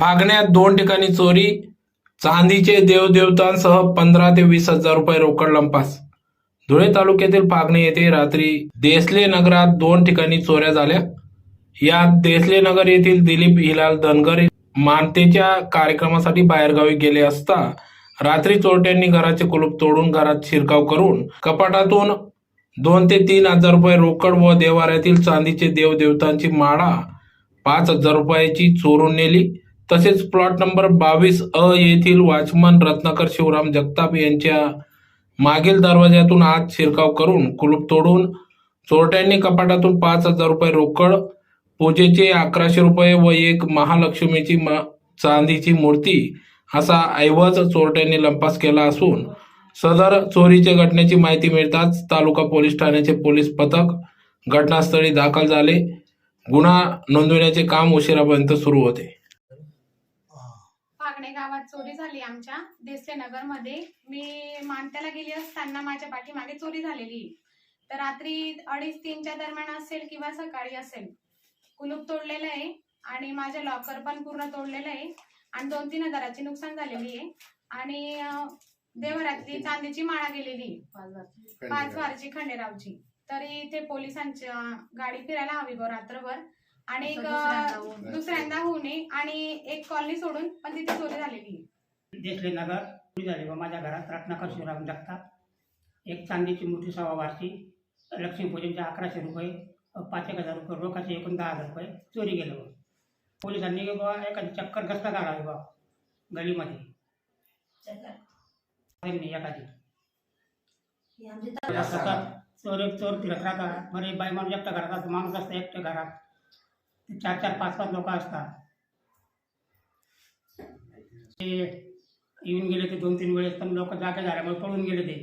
फागण्यात दोन ठिकाणी चोरी चांदीचे देवदेवतांसह पंधरा ते वीस हजार रुपये रोकड लंपास. धुळे तालुक्यातील फागणे येथे रात्री देसले नगरात दोन ठिकाणी चोऱ्या झाल्या. यात देसले नगर येथील दिलीप हिलाल धनगर मानतेच्या कार्यक्रमासाठी बाहेरगावी गेले असता रात्री चोरट्यांनी घराचे कुलूप तोडून घरात शिरकाव करून कपाटातून दोन ते तीन हजार रुपये रोकड व देवाऱ्यातील चांदीचे देवदेवतांची माळा पाच हजार रुपयाची चोरून नेली. तसेच प्लॉट नंबर बावीस अ येथील वॉचमन रत्नाकर शिवराम जगताप यांच्या मागील दरवाज्यातून आत शिरकाव करून कुलूप तोडून चोरट्यांनी कपाटातून पाच हजार रुपये रोकड पूजेचे अकराशे रुपये व एक महालक्ष्मीची मा- चांदीची मूर्ती असा ऐवज चोरट्यांनी लंपास केला असून सदर चोरीच्या घटनेची माहिती मिळताच तालुका पोलीस ठाण्याचे पोलीस पथक घटनास्थळी दाखल झाले. गुन्हा नोंदवण्याचे काम उशिरापर्यंत सुरू होते. फागणे गावात चोरी झाली आमच्या देसले नगरमध्ये मी मानत्याला गेली असताना माझ्या पाठीमागे चोरी झालेली. तर रात्री अडीच तीनच्या दरम्यान असेल किंवा सकाळी असेल. कुलूप तोडलेलं आहे आणि माझं लॉकर पण पूर्ण तोडलेलं आहे आणि दोन तीन हजाराची नुकसान झालेली आहे. आणि अं, देवरातली चांदीची माळा गेलेली. आहे. पाच वारची खंडेरावची. तरी ते पोलिसांच्या गाडी फिरायला हवी गो रात्रभर. आणि एक दुसऱ्यांदा होऊ नये आणि एक कॉलनी सोडून पण तिथे चोरी झालेली आहे. देसले नगर चोरी झाली व माझ्या घरात रत्नाकर शिवराम जगताप एक चांदीची मूर्ती सव्वा वारची लक्ष्मीपूजनचे अकराशे रुपये पाच एक हजार रुपये रोखाचे एकूण दहा हजार रुपये चोरी गेलं बा. पोलिसांनी बा एखादी चक्कर गस्ता काढावी बा गलीमध्ये? त्यांनी एखादी. सतत चोर चोर फिरत राहतात. बरे बाई माणूस एकटा घरात असतो माणूस असतं एकटं घरात. चार चार पाच पाच लोक असतात. ते येऊन गेले ते दोन तीन वेळेस पण लोक जागे झाल्यामुळे पळून गेले ते.